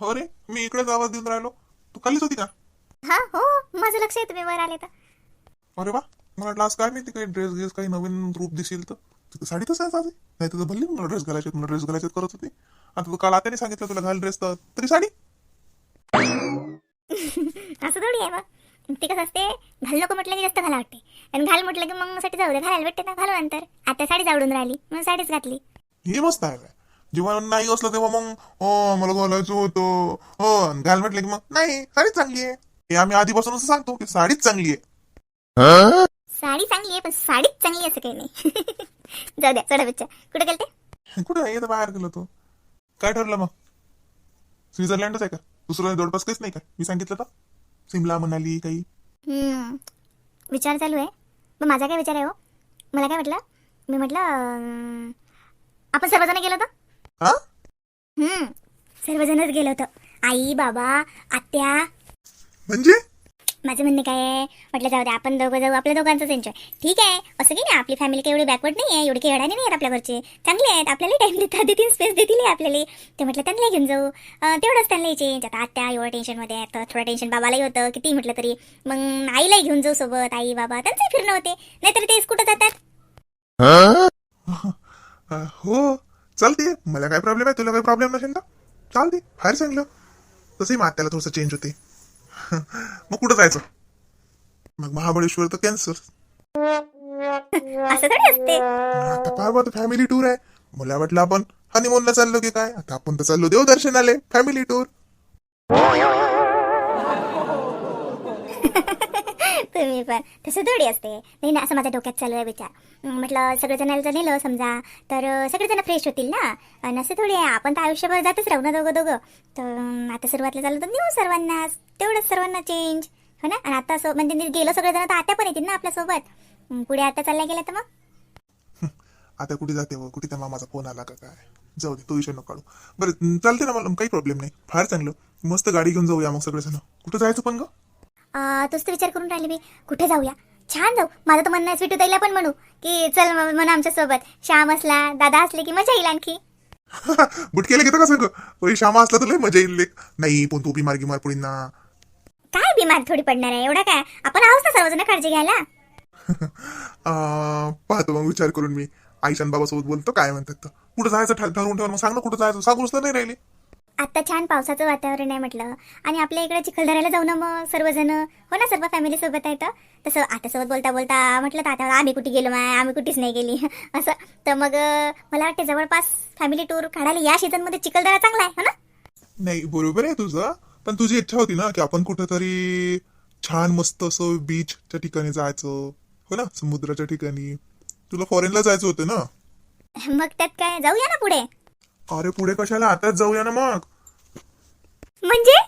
हो रे मी इकडेच आवाज देऊन राहिलो. तू खालीच होती का? हा हो माझं लक्ष आहे तुम्ही वर आले तर. अरे वा मला वाटलं आज काय माहिती काही ड्रेस गिस काही नवीन रूप दिसेल तर. तिथं साडी कसं आहे साधी. नाही तर भल्ली मला ड्रेस घालायचे मला ड्रेस घालायचे करत होती. आता तू काल आत्याने सांगितलं तुला घाल ड्रेस तर. तरी साडी? असं थोडी आहे मग. ते कसं असते घाल नको म्हटलं की जास्त घाला वाटते. आणि घाल म्हटलं की मग साठी जाऊ दे घालायला भेटते ना घालू नंतर. आता साडीच आवडून राहिली मग साडीच घातली. हे मस्त आहे. बे. जेव्हा नाही असलं तेव्हा मग हो मला घालायचं होतं. हो. घाल म्हटलं की मग नाही साडीच चांगली आहे. हे आम्ही आधीपासून असं सांगतो की साडीच चांगली आहे. साडी चांगली आहे पण साडीच चांगली असं काही नाही. जाऊ द्या चढा बच्चा. कुठे गेलते? कुठं? तर बाहेर गेलो तो काय ठरलं मग? स्वित्झर्लंडच आहे का? दुसरं जवळपास काहीच नाही का? मी सांगितलं तर? सिमला मनाली काही. हम्म. विचार चालू आहे. मग माझा काय विचार आहे हो? मला काय म्हटलं मी म्हटलं आपण सर्वजण गेलो होतो? हा? हम्म. सर्वजणच गेलो होतो. आई बाबा आत्या. म्हणजे? माझं म्हणणे काय आहे? म्हटलं जाऊ दे आपण दोघं जाऊ आपल्या दोघांचंच एन्जॉय ठीक आहे. असं की नाही आपली फॅमिली काही एवढी बॅकवर्ड नाही आहे एवढी काही अडाणी नाही आहेत आपल्या घरचे. चांगले आहेत. आपल्याला टाइम देतात. देतील स्पेस देतील आपल्याला. ते म्हटलं त्यांना घेऊन जाऊ. अं, तेवढंच त्यांना चेंज आता आत्या एवढं टेन्शनमध्ये आहेत तर थोडं टेन्शन बाबालाही होतं. किती म्हटलं तरी. मग आईलाही घेऊन जाऊ सोबत. आई बाबा त्यांचंही फिरणं होते. नाहीतर तेच कुठं जातात? अं, हो. चालते मला काय प्रॉब्लेम आहे? तुला काही प्रॉब्लेम नसेल तर चालते फार चांगलं तसंही मग आत्याला थोडंसं चेंज होते. मग कुठं जायचं? मग महाबळेश्वर तर कॅन्सर असं थोडी असते. आता पाहा बा फॅमिली टूर आहे. मला वाटलं आपण हनीमूनला चाललो की काय? आता आपण तर चाललो देवदर्शनाले फॅमिली टूर तुम्ही पण तसं थोडी असते. नाही ना असं माझ्या डोक्यात चालू आहे विचार. अं, म्हटलं सगळेजण जर नेलं समजा. तर सगळेजण फ्रेश होतील ना? आणि असं थोडी आहे आपण तर आयुष्यभर जातच राहू ना दोघं दोघं. तर आता सुरुवातला चालू तर नेऊ सर्वांनाच तेवढंच सर्वांना चेंज हो ना? आणि आता असं म्हणजे गेलो सगळेजण तर आता पण येतील ना आपल्यासोबत पुढे आता चालल्या गेल्या तर मग? आता कुठे जाते मग? कुठे त्या मामाचा फोन आला का काय? जाऊ दे तो विषय नको काढू. बरं चालते ना मला काही प्रॉब्लेम नाही. फार चांगलं. मस्त गाडी घेऊन जाऊया मग सगळेजण. कुठं जायचं पण गं? तोच तर विचार करून राहिले मी. कुठे जाऊया? छान जाऊ. माझं तर म्हणणं स्वीटू ताईला पण म्हणू की चल म्हणा आमच्यासोबत श्याम असला दादा असले की मजा येईल आणखी. बुटकेला घेतं का सगळं ओय श्यामा असला तर लय मजा येईल लेक. नाही पण तू बिमार गिमार पडीन ना. काय बिमार थोडी पडणार आहे? एवढा काय? आपण आहोत ना सर्वजण काळजी घ्यायला? अं, पाहतो मग विचार करून मी. आईशान बाबासोबत बोलतो काय म्हणतात तर. कुठं जायचं ठर- ठरवून ठेवा मग. सांग ना कुठं जायचं. सांगूच तर नाही राहिली. आता छान पावसाचं वातावरण आहे म्हटलं. आणि आपल्या इकडे चिखलदऱ्याला जाऊ ना मग सर्वजण. हो ना सर्व फॅमिली सोबत आहे तर? तसं आता सोबत बोलता बोलता म्हटलं तर आता आम्ही कुठे गेलो माय? आम्ही कुठेच नाही गेली. असं. तर मग मला वाटते जवळपास फॅमिली टूर काढायला या सीझनमध्ये चिखलदरा चांगला आहे हो ना? नाही बरोबर आहे तुझं. पण तुझी इच्छा होती ना की आपण कुठेतरी छान मस्त असं बीचच्या ठिकाणी जायचं. हो ना समुद्राच्या ठिकाणी. तुला फॉरेनला जायचं होतं ना? मग त्यात काय? जाऊया ना पुढे. अरे पुढे कशाला? आताच जाऊया ना मग. म्हणजे?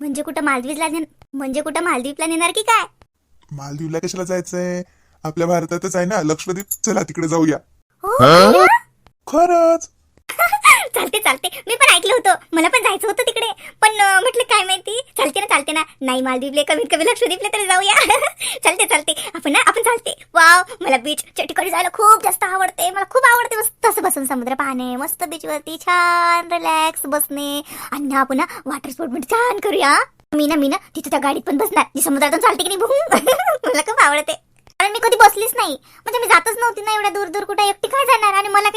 म्हणजे कुठं मालदीवला ने- म्हणजे कुठं मालदीवला नेणार की काय? मालदीवला कशाला जायचंय? आपल्या भारतातच आहे ना लक्षद्वीप. चला तिकडे जाऊया. हो खरं? खरंच? चालते चालते. मी पण ऐकलं होतं. मला पण जायचं होतं तिकडे. पण म्हटलं काय माहिती? चालते ना चालते ना. नाही मालदीवले कमीत कमी लक्षद्वीपले तरी जाऊया. चालते चालते. आपण ना आपण चालते. वाव मला बीचच्या ठिकाणी जायला खूप जास्त आवडते. मला खूप आवडते मस्त असं बसून समुद्र पाहणे. मस्त बीचवरती छान रिलॅक्स बसणे. आणि ना आपण ना वॉटर स्पोर्ट छान करूया. मी ना मी ना तिथे त्या गाडीत पण बसणार. जी समुद्रातून चालते की नाही मला खूप आवडते. कारण मी कधी बसलीच नाही. म्हणजे मी जातच नव्हती ना एवढ्या दूर दूर कुठे. एकटी काय जाणार? आणि मला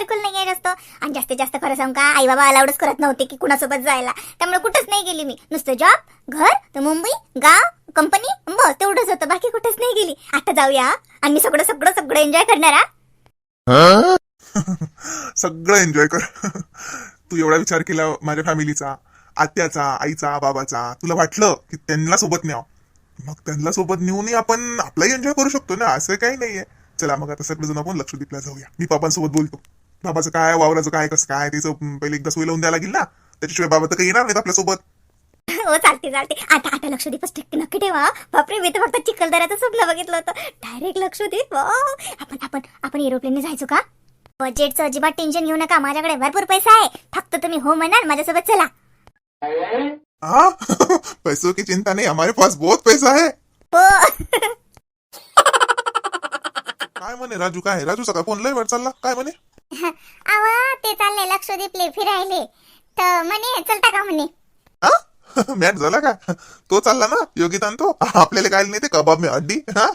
सर्कल नाही आहे जास्त आणि जास्तीत जास्त खरं सांग का आई बाबा अलाउडच करत नव्हते की कुणासोबत जायला. त्यामुळे कुठंच नाही गेली मी. नुसतं जॉब घर तर मुंबई गाव कंपनी बस तेवढंच होतं. बाकी कुठंच नाही गेली. आता जाऊया. आणि मी सगळं सगळं सगळं एन्जॉय करणार हा? सगळं एन्जॉय कर. तू एवढा विचार केला माझ्या फॅमिलीचा आत्याचा आईचा बाबाचा. तुला वाटलं की त्यांना सोबत न्याव? मग त्यांना सोबत नेऊनही आपण आपलाही एन्जॉय करू शकतो ना. असं काही नाहीये. चला मग आता सगळेजण आपण लक्ष दीपला जाऊया. मी बाबांसोबत बोलतो. बाबाचं काय वावराचं काय कसं काय त्याचं पहिले एकदा सोय लावून द्यायला लागेल ना. त्याच्याशिवाय बाबा तर काही येणार नाहीत आपल्यासोबत. हो चालते चालते. आता आता लक्षद्वीपच टक्के नक्की ठेवा बापरे मी तर फक्त चिखलदऱ्याचं स्वप्न बघितलं होतं. Direct Lakshadweep wow. आपण आपण आपण एरोप्लेनने जायचो का? बजेटचं अजिबात टेन्शन घेऊ नका. माझ्याकडे भरपूर पैसा आहे. फक्त तुम्ही हो म्हणाल माझ्यासोबत चला. हाँ पैसों की चिंता नहीं हमारे पास बहुत पैसा है. हो. काय म्हणे राजू? काय? राजूचा काय? फोन लय वेळ चालला. काय म्हणे? आवा ते चालले लक्षद्वीपले फिरायले. तर म्हणे चलता का म्हणे? मॅच झाला का? तो चालला ना योगिता तो? आपल्याला काय नाही ते कबाब मी हड्डी? हा?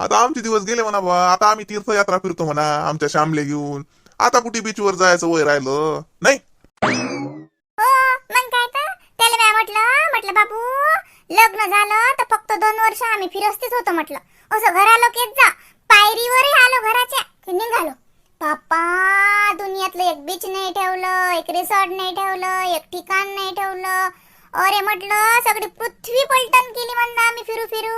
आता आमचे दिवस गेले म्हणा बा आता आम्ही तीर्थयात्रा फिरतो म्हणा आमच्या श्यामले घेऊन. आता कुठे बीचवर जायचं वय राहिलं? नाही. हो मग काय तर? त्याला काय म्हटलं म्हटलं बाबू लग्न झालं तर फक्त दोन वर्ष आम्ही फिरस्तीच होतो म्हटलं. असं घरालो येत जा पायरीवरही आलो घराच्या की निघालो बाप्पा दुनियातलं एक बीच नाही ठेवलं एक रिसॉर्ट नाही ठेवलं एक ठिकाण नाही ठेवलं. अरे म्हटलं सगळी पृथ्वी पलटण केली म्हणलं आम्ही फिरू फिरू.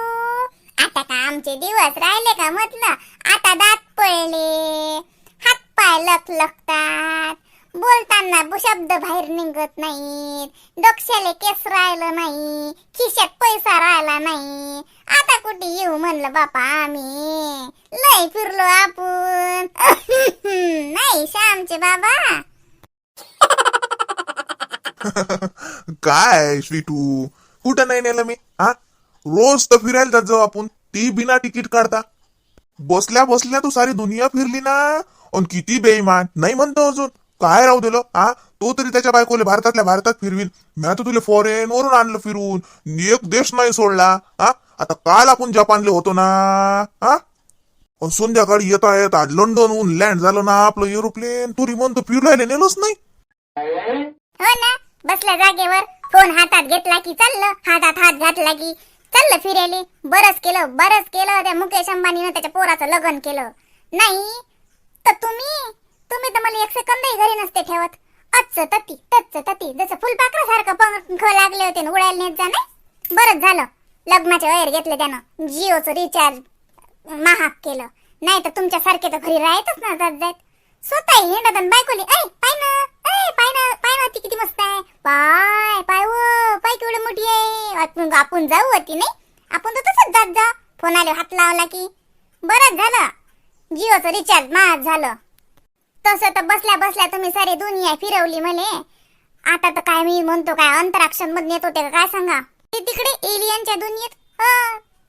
आता का आमचे दिवस राहिले का म्हटलं? आता दात पडले हात पाय लखलखतात बोलताना शब्द बाहेर निघत नाहीत. डोक्याले केस राहिलं नाही खिशात पैसा राहिला नाही. आता कुठे येऊ म्हणलं बापा आम्ही? लय फिरलो आपण. नाही श्यामचे बाबा. काय स्वीटू कुठं नाही नेलं मी हा? रोज तर फिरायला जात जाऊ आपण. ती बिना तिकीट काढता. बसल्या बसल्या तू सारी दुनिया फिरली ना. अन किती बेईमान. नाही म्हणतो अजून. काय राहू दिलं हा? तो तरी त्याच्या बायकोले भारतातल्या भारतात फिरवीन. मी तर तुला फॉरेन वरून आणलं फिरून. एक देश नाही सोडला हा? आता काल आपण जपानले होतो ना हा? संध्याकाळी येता येता लंडनहून लँड झालं ना आपलं एरोप्लेन तुरी म्हणतो फिरायला नेलंच नाही. हो ना बसल्या जागेवर फोन हातात घेतला की चाललं हातात हात घातला की चाललं फिरायले. बरंच केलं बरंच केलं त्या मुकेश अंबानीनं त्याच्या पोराचं लग्न केलं. नाही तर तुम्ही तुम्ही तर मला एक सेकंदही घरी नसते ठेवत. अच्च तती तच्च तती जसं फुलपाखरासारखं पंख लागले होते ना उडायला नेत जा नाही बरंच झालं लग्नाचे वैर घेतले त्यानं. जिओचं रिचार्ज महाग केलं. नाही तर तुमच्यासारखे तर घरी राहतच ना जात जात स्वतः हिंडत आणि बायकोली ऐ पाय ना ऐ पाय ना पाय ना ती किती मस्त आहे. पाय पाय वो पाय केवढी मोठी आहे. आपण आपण जाऊ होती नाही? आपण तर तसंच जात जा. फोनाले हात लावला की बरंच झालं. जिओचं रिचार्ज महाग झालं. तसं तर बसल्या बसल्या तुम्ही सारी दुनिया फिरवली मले. आता तर काय मी म्हणतो काय अंतराक्षणमध्ये येत होते का काय सांगा. ते तिकडे एलियनच्या दुनियेत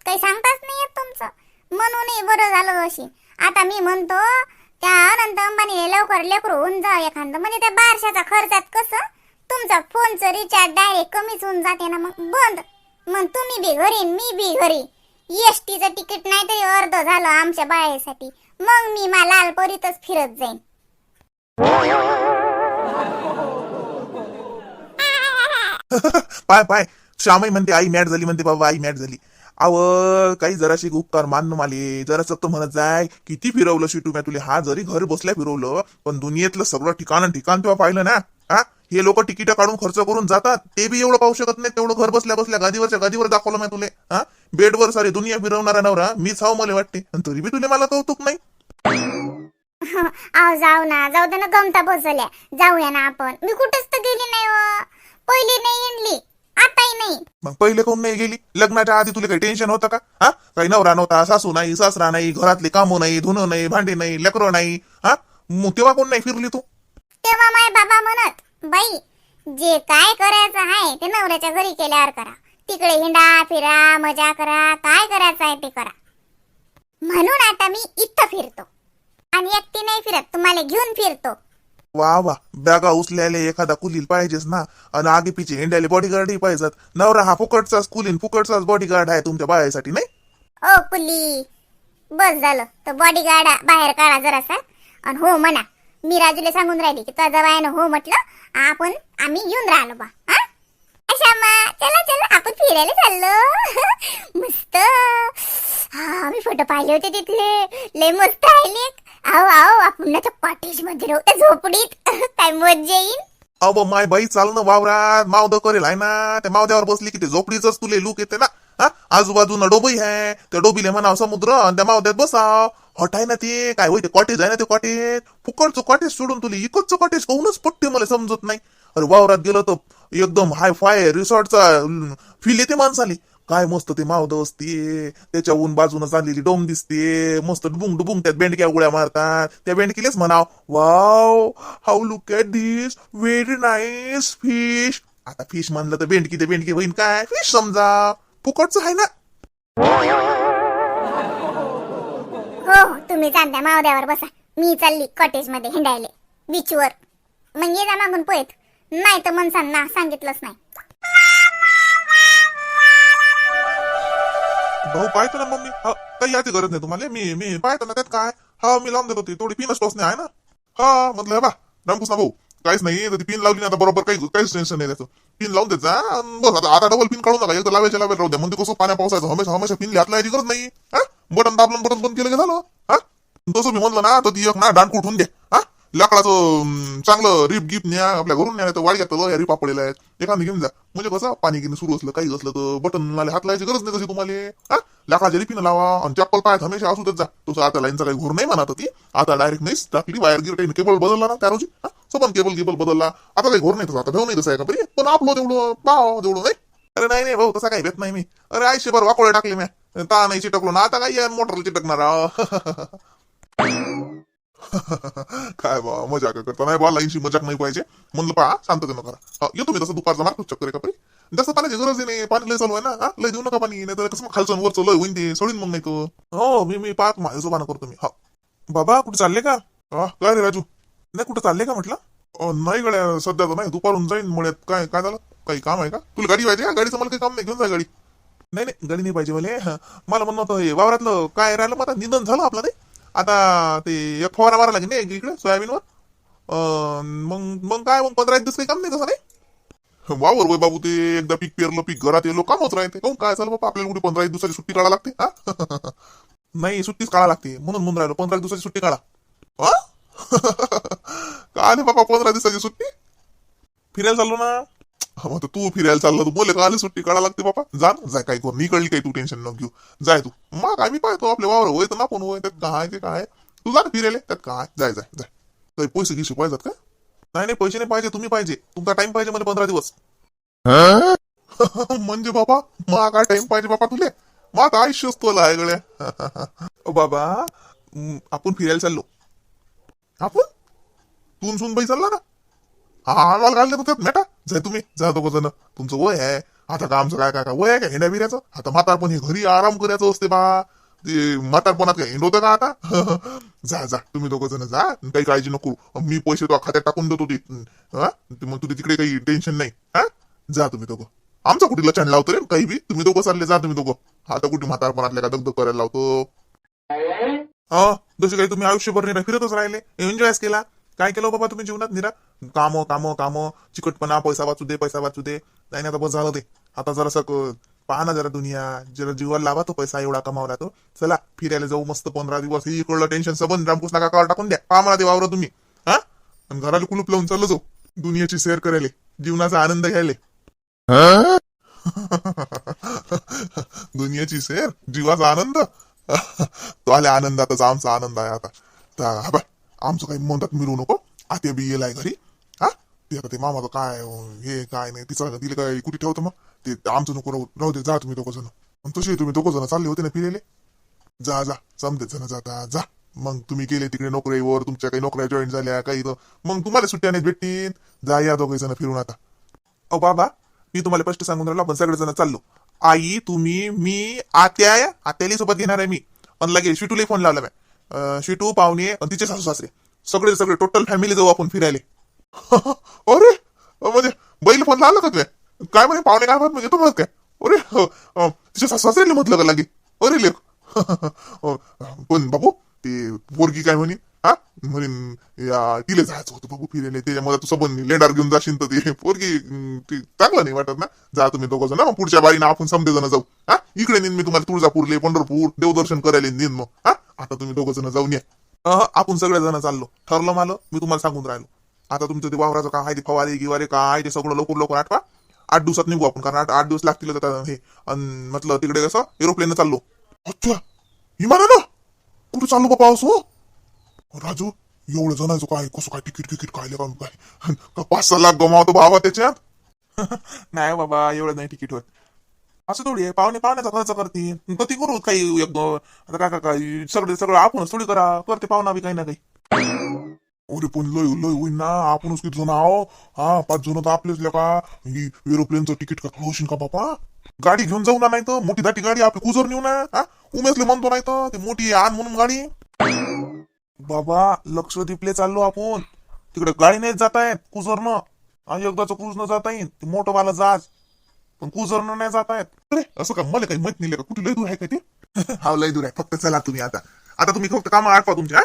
काही सांगताच नाही येत म्हणूनही झालं अशी आता मी म्हणतो त्या अनंत अंबानीने लवकर लेकरू होऊन जा एखादं. म्हणजे त्या बारशाचा खर्चात कसं? तुमचा फोनचं रिचार्ज डायरेक्ट कमीच होऊन जाते ना मग. बंद. मग तुम्ही बी घरी मी बी घरी. एस टीचं तिकीट नाही तरी अर्ध झालं आमच्या बाळेसाठी. मग मी मा लालपरीतच फिरत जाईन. पाय पाय. श्यामही म्हणते आई मॅट झाली म्हणते बाबा आई मॅट झाली. आव काही जराशी उपकार मानणं माले. जरा तू म्हणत जाय. किती फिरवलं शिटू म्या तुले. हा जरी घर बसल्या फिरवलं पण दुनियेतलं सगळं ठिकाण ठिकाण तेव्हा पाहिलं ना. हा? हे लोक तिकीट काढून खर्च करून जातात. ते बी एवढं पाहू शकत नाही तेवढं घर बसल्या बसल्या गादीवरच्या गादीवर दाखवलं मी तुले. हा? बेडवर सारी दुनिया फिरवणारा नवरा. मीच हाव मला वाटते. आणि तरी बी तुले मला कौतुक नाही. जाऊ ना. जाऊ दे ना गमता बसल्या. जाऊया ना आपण. मी कुठेच तर गेली नाही हो. पहिली नाही येणली आताही नाही. मग पहिले कोण नाही गेली? लग्नाच्या आधी तुला काही टेन्शन होतं का? हा? काही नवरा नव्हता सासू नाही सासरा नाही घरातले कामं नाही धुणं नाही भांडे नाही लेकरं नाही हा? मग तेव्हा कोण नाही फिरली तू? तेव्हा माय बाबा म्हणत बाई जे काय करायचं आहे ते नवऱ्याच्या घरी केल्यावर करा. तिकडे हिंडा फिरा मजा करा काय करायचं आहे ते करा. म्हणून आता मी इथं फिरतो. आणि एकटी नाही फिरत तुम्हाला घेऊन फिरतो. वा वा. बॅगा उचल्याले एखादा कुलील पाहिजेच ना. आणि आगे पिचे हिंड्याले बॉडीगार्डही पाहिजेत. नवरा हा फुकटचाच कुलीन फुकटचाच बॉडीगार्ड आहे तुमच्या बायासाठी नाही? ओ कुली. बस झालं. तर बॉडीगार्ड बाहेर काढा जरासा. आणि हो म्हणा. मी राजूला सांगून राहिली की तुझ्या जवायानं हो म्हटलं आपण आम्ही येऊन राहिलो बा. हा? अशा मा चला चला. आपण फिरायला चाललो. मस्त. हा मी फोटो पाहिले होते तिथले. लय मस्त राहिले आहो आहो आपण कॉटेजमध्ये राहू. त्या झोपडीत. काय मजा येईल. अव माय बाई चाल ना वावरात. मावद करेल आहे ना. त्या मावद्यावर बसली की ते झोपडीच तुले लुक येते ना. हा? आजूबाजूला डोबई आहे. त्या डोबीले म्हणाव समुद्र आणि त्या मावद्यात बसाव. हॉट आहे ना ते. काय होय ते कॉटेज आहे ना ते कॉटेज फुकटचं कॉटेज सोडून तुले इकडचं कॉटेज काहूनच पट्टे मला समजत नाही. अरे वावरात गेलं तर एकदम हाय फाय रिसॉर्टचा फील येते माणसाली. काय मस्त ते मावद असते त्याच्याहून बाजूनच चाललेली डोम दिसते मस्त डुबुंग डुबुंग त्यात बेंडक्या उड्या मारतात. त्या बेंडकीलेच म्हणाव wow how look at this very nice fish आता फिश म्हणलं तर बेंडकी ते बेंडकी होईन काय? फिश समजा. फुकटचं आहे ना? हो हो तुम्ही चांद्या मावद्यावर बसा. मी चालली कॉटेजमध्ये हिंडायले. बीचवर मग ये जा मागून पोहेत. नाही तर मनसांना सांगितलंच नाही. भाऊ पाहतो ना मम्मी. काही याची गरज नाही तुम्हाला. मी मी पाहतो ना त्यात काय हा मी लावून देतो ती थोडी पिनच टोचणे आहे ना. हा म्हटलं बा बा ना भाऊ काहीच नाही. तर ती पिन लावली ना आता बरोबर काही काहीच टेन्शन नाही त्याचं. पिन लावून देत जा. बस आता आता डबल पिन काढू नका एकदा लावायच्या लावायला राहू द्या. म्हणजे कसं पाण्या पावसाचं? हमेशा हमेशा पिन घातला लावायची गरज नाही. हा? बटन दाबलं बटन बंद केलं की झालं? हा? तसं मी म्हणलं ना तर ती एक ना डांड कुठून द्या. लाकडाचं चांगलं रिप गिप न्या आपल्या घरून न्या तर वाडग्यात या रिपा पडलेल्या आहेत एखादं घेऊन जा. म्हणजे कसं पाणी घेणं सुरू असलं काही असलं तर बटन आले हात लावायची गरज नाही कशी तुम्हाला. लाकडाच्या रिपीनं लावा आणि चप्पल पायात हमेशा असू जा. तसं आता लाईनचा काही घोर नाही म्हणत ती. आता डायरेक्ट नाहीच टाकली वायर गिर काही केबल बदलला ना त्या रोजी हा केबल केबल बदलला. आता काही घोर नाही तसं आता भेव नाही तसं आहे का बरी? पण आपलं तेवढं पाव तेवढं नाही? अरे नाही नाही भाऊ तसा काही भेट नाही मी. अरे आयुष्यभर वाकोळे टाकले मी ता नाही चिटकलो ना आता काही मोटरला चिटकणार. काय बा मजाक करता नाही बा लाईनशी मजाक नाही पाहिजे म्हणलं पहा शांततेनं करा. येतो मी तसं दुपारचा मारतो चक्कर एका परी? जास्त पाण्याची गरज आहे नाही पाणी लय चालू आहे ना. लय देऊ नका पाणी नाही तर कसं खालचं वरचं लय होईन ते सोडीन मग नाही तो हो मी मी पाहत माझ्या जोबानं करतो मी. हा. बाबा कुठे चालले का? हा काय रे राजू? नाही कुठं चालले का म्हटलं? नाही गड्या सध्या तर नाही दुपारून जाईन मुळ्यात. काय काय झालं? काही काम आहे का? तुला गाडी पाहिजे का? गाडीचं मला काही काम नाही. घेऊन जा गाडी. नाही नाही गाडी नाही पाहिजे मला. मला म्हणणं होतं हे वावरातलं काय राहिलं? मग आता निधन झालं आपलं नाही आता ते एक फवारा मारा लागेल नाही इकडे सोयाबीनवर? मग मग काय मग पंधरा एक दिवस काही काम नाही तसं नाही? वावर वय बाबू ते एकदा पीक पेरलं पीक घरात येलो कामच राहते. काहून काय चाललं बाबा आपल्याला कुठे पंधरा एक दिवसाची सुट्टी काढा लागते हा? नाही सुट्टीच काढा लागते. म्हणून म्हणून राहिलो पंधरा एक दिवसाची सुट्टी काढा. हा? काय नाही बाबा पंधरा दिवसाची सुट्टी? फिरायला चाललो ना. मग आता तू फिरायला चालला तू बोले का आले सुट्टी काढा लागते बाबा जा ना जाय काय कर मी कळली काही तू टेन्शन न घेऊ. जाय तू. मग काय मी पाहतो आपले वावर होय तर ना पण होय त्यात काय ते काय. तू जा ना फिरायला त्यात काय. जाय जाय जाय काही पैसे गिसे पाहिजेत का? नाही नाही पैसे नाही पाहिजे तुम्ही पाहिजे. तुमचा टाइम पाहिजे मला पंधरा दिवस. म्हणजे बाबा मा काय टाइम पाहिजे बाबा तुले. मा काय आयुष्य असतो आहे गड्या. बाबा आपण फिरायला चाललो. आपण? तून सुन बाई चालला ना? हा आम्हाला घालले तर त्यात मेटा. जाय तुम्ही जा दोघं जण. तुमचं वय आहे. आता का आमचं काय काय काय वय आहे का हिंड्या बिऱ्याचं आता म्हातारपण हे घरी आराम करायचं असते बा. ते म्हातारपणात काय हिंडवतं का आता? जा जा. तुम्ही दोघं जण जा. काही काळजी नको. मी पैसे तो खात्यात टाकून देतो ती. हा? मग तुझी तिकडे काही टेन्शन नाही. हा? जा तुम्ही दोघं. आमचा कुठे लक्षण लावतो रे? काही बी. तुम्ही दोघं चालले जा तुम्ही दोघं. आता कुठे म्हातारपणातल्या का दगदग करायला लावतो? हा? जसे काही तुम्ही आयुष्यभर नाही फिरतच राहिले? एन्जॉयच केला? काय केलं बाबा तुम्ही जीवनात? निरा काम काम काम. चिकटपणा पैसा वाचू दे पैसा वाचू दे. नाही आता बस झालं ते. आता जरा पहा ना जरा दुनिया. जरा जीवाला लावा तो पैसा एवढा कमावला तो. चला फिरायला जाऊ मस्त पंधरा दिवस. ही इकडलं टेन्शन सबंध रामकृष्ण काकावर टाकून द्या. पहा मला ते वावर तुम्ही. हा? आणि घराला कुलूप लावून चाललो जाऊ. दुनियाची सैर करायला. जीवनाचा आनंद घ्यायला. दुनियाची सैर जीवाचा आनंद. तो आल्या आनंदातच आमचा आनंद आहे आता. बाय. आमचं काही म्हणतात मिळू नको. आत्या बी येलाय घरी. हा ते आता ते मामाचं काय हे काय नाही तिचं दिलं काय कुठे ठेवतं मग? ते आमचं नको राहू राहू दे जा तुम्ही दोघं जण. आणि तसे तुम्ही दोघं जण चालले होते ना फिरायले? जा जा समजेत जण जाता जा. मग तुम्ही गेले तिकडे नोकरीवर तुमच्या काही नोकऱ्या जॉईन झाल्या काही मग तुम्हाला सुट्ट्या नाही भेटतील. जा या दोघे जण फिरून आता. अ बाबा मी तुम्हाला स्पष्ट सांगून राहिलो आपण सगळेजण चाललो. आई तुम्ही मी आत्या आत्याली सोबत घेणार आहे मी. पण लगेच शिटूला फोन लावला मॅ शिटू पाहुणे आणि तिचे सासू सासरे सगळे सगळे टोटल फॅमिली जाऊ आपण फिरायले. अरे म्हणजे बैल फोन लावला का तुझ्या? काय म्हणे पाहुणे काय म्हणत म्हणजे तू म्हणत काय? अरे हो, तिच्या सासू सासरे म्हटलं का लागे? अरे लेख पण बाबू? ते पोरगी काय म्हणे? हा? म्हणेन या तिला जायचं होतं बाबू फिरायला. त्याच्यामध्ये तू सबन लेंडार घेऊन जाशील तर ते पोरगी ते चांगलं नाही वाटत ना? जा तुम्ही दोघं जण मग पुढच्या बारीनं आपण समजे जण जाऊ. हा? इकडे नेन मी तुम्हाला तुळजापूरले पंढरपूर देवदर्शन करायला नेन मग. हा? आता तुम्ही दोघं जण जाऊन या. आपण सगळे जण चाललो. ठरलं मला मी तुम्हाला सांगून राहिलो. आता तुमचं ते वावराचं काय आहे ते फवारे गिवारे काय आहे ते सगळं लवकर लवकर आठवा. आठ दिवसात निघू आपण कारण आठ आठ दिवस लागतील हे. म्हटलं तिकडे कसं एरोप्लेन चाललो. अच्छा! विमानानं कुठं चाललो बाबा असो? राजू एवढं जणांचं काय कसं काय तिकीट तिकीट काय काय? काय का पाच सहा लाख गमावतो बाबा त्याच्यात? नाही बाबा एवढं नाही तिकीट होत. असं थोडी आहे पाहुणे पाहुण्याचा खर्च करते कधी करू काही एक आता काय काय सगळं सगळं आपणच थोडी करा. करते पाहुणा बी काही ना काही. अरे पण लय लय होईन ना आपणच किती जण आहो. हा पाच जण तर आपलेच लका. एरोप्लेनचं तिकीट का का बापा? गाडी घेऊन जाऊ ना नाही तर मोठी दाटी गाडी आपली कुजर नेऊ ना हा? म्हणतो नाही तर ते मोठी आण म्हणून गाडी. बाबा लक्षद्वीपले चाललो आपण. तिकडे गाडी नाही जात आहेत कुजरनं. आणि एकदाच क्रूज न जाता येईल ते मोठं वाला जाज पण कुजरणं नाही जात आहेत अरे असं का मला काही माहीत नाही का कुठे लय दूर आहे का ते? हा लय दूर आहे. फक्त चला तुम्ही आता. आता तुम्ही फक्त कामं आठवा तुमच्या हा?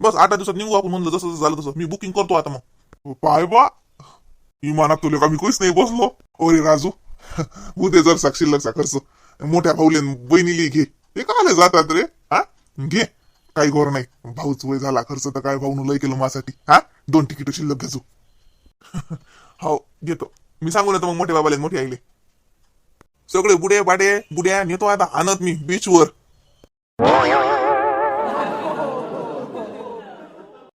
बस आठ दिवसात निघू आपण म्हणलं जसं झालं तसं. मी बुकिंग करतो आता मग. पाय बा. विमानात तुला का मी कोणीच नाही बसलो. ओरे राजू उद्या जर साक्षीलरचा खर्च. मोठ्या भाऊले न बहिणीली घे. हे का आले जातात रे? हा? घे. काही गोर नाही. भाऊच वय झाला खर्च तर काय भाऊन लय केलं माझ्यासाठी. हा? दोन तिकीट शिल्लक घेजो हो घेतो. मी सांगू येतो मग मोठे बाबाले मोठे आईले. सगळे बुडे बाडे बुड्या नेतो आता. आणत मी बीचवर